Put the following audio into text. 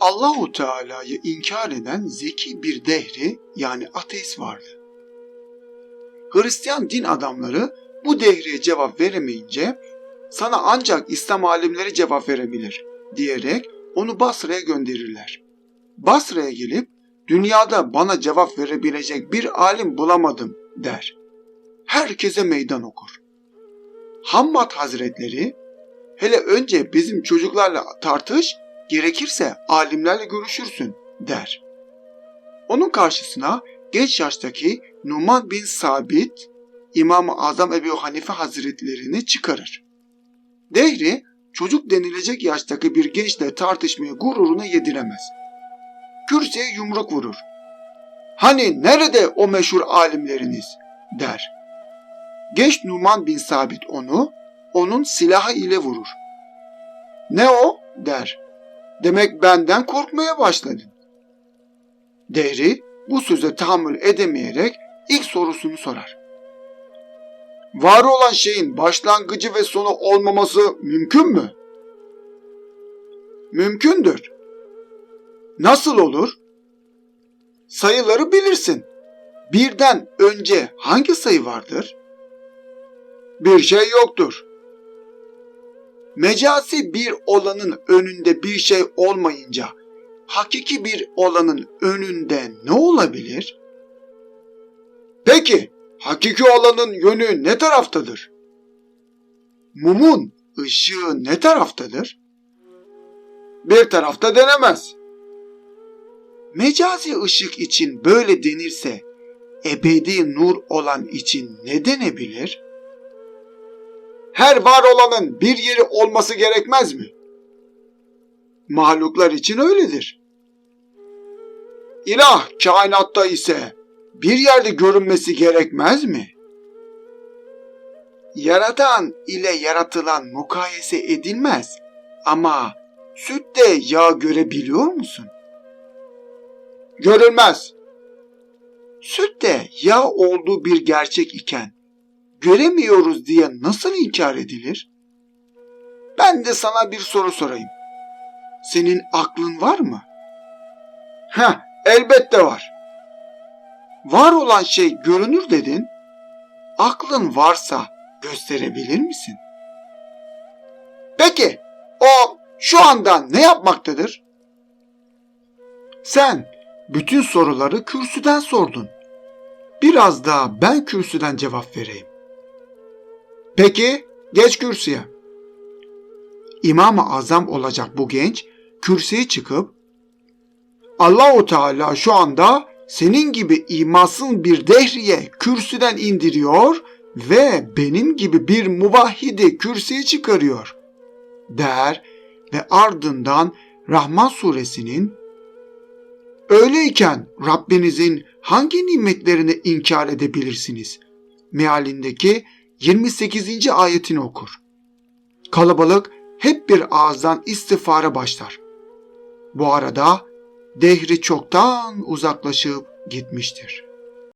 Allahu Teala'yı inkar eden zeki bir dehri yani ateist vardı. Hristiyan din adamları bu dehriye cevap veremeyince sana ancak İslam alimleri cevap verebilir diyerek onu Basra'ya gönderirler. Basra'ya gelip dünyada bana cevap verebilecek bir alim bulamadım der. Herkese meydan okur. Hammad Hazretleri hele önce bizim çocuklarla tartış, gerekirse alimlerle görüşürsün der. Onun karşısına genç yaştaki Numan bin Sabit İmam-ı Azam Ebu Hanife Hazretlerini çıkarır. Dehri çocuk denilecek yaştaki bir gençle tartışmayı gururuna yediremez. Kürsüye yumruk vurur. Hani nerede o meşhur alimleriniz der. Genç Numan bin Sabit onu, onun silahı ile vurur. Ne o der. Demek benden korkmaya başladın. Dehri bu söze tahammül edemeyerek ilk sorusunu sorar. Var olan şeyin başlangıcı ve sonu olmaması mümkün mü? Mümkündür. Nasıl olur? Sayıları bilirsin. Birden önce hangi sayı vardır? Bir şey yoktur. Mecazi bir olanın önünde bir şey olmayınca hakiki bir olanın önünde ne olabilir? Peki, hakiki olanın yönü ne taraftadır? Mumun ışığı ne taraftadır? Bir tarafta denemez. Mecazi ışık için böyle denirse, ebedi nur olan için ne denebilir? Her var olanın bir yeri olması gerekmez mi? Mahluklar için öyledir. İlah kainatta ise bir yerde görünmesi gerekmez mi? Yaratan ile yaratılan mukayese edilmez ama sütte yağ görebiliyor musun? Görülmez. Sütte yağ olduğu bir gerçek iken göremiyoruz diye nasıl inkar edilir? Ben de sana bir soru sorayım. Senin aklın var mı? Heh, elbette var. Var olan şey görünür dedin. Aklın varsa gösterebilir misin? Peki, o şu anda ne yapmaktadır? Sen bütün soruları kürsüden sordun. Biraz daha ben kürsüden cevap vereyim. Peki, geç kürsüye. İmam-ı Azam olacak bu genç kürsüye çıkıp Allahu Teala şu anda senin gibi imasın bir dehriye kürsüden indiriyor ve benim gibi bir muvahhidi kürsüye çıkarıyor der ve ardından Rahman suresinin Öyleyken Rabbinizin hangi nimetlerini inkar edebilirsiniz? Mealindeki 28. ayetini okur. Kalabalık hep bir ağızdan istifara başlar. Bu arada dehri çoktan uzaklaşıp gitmiştir.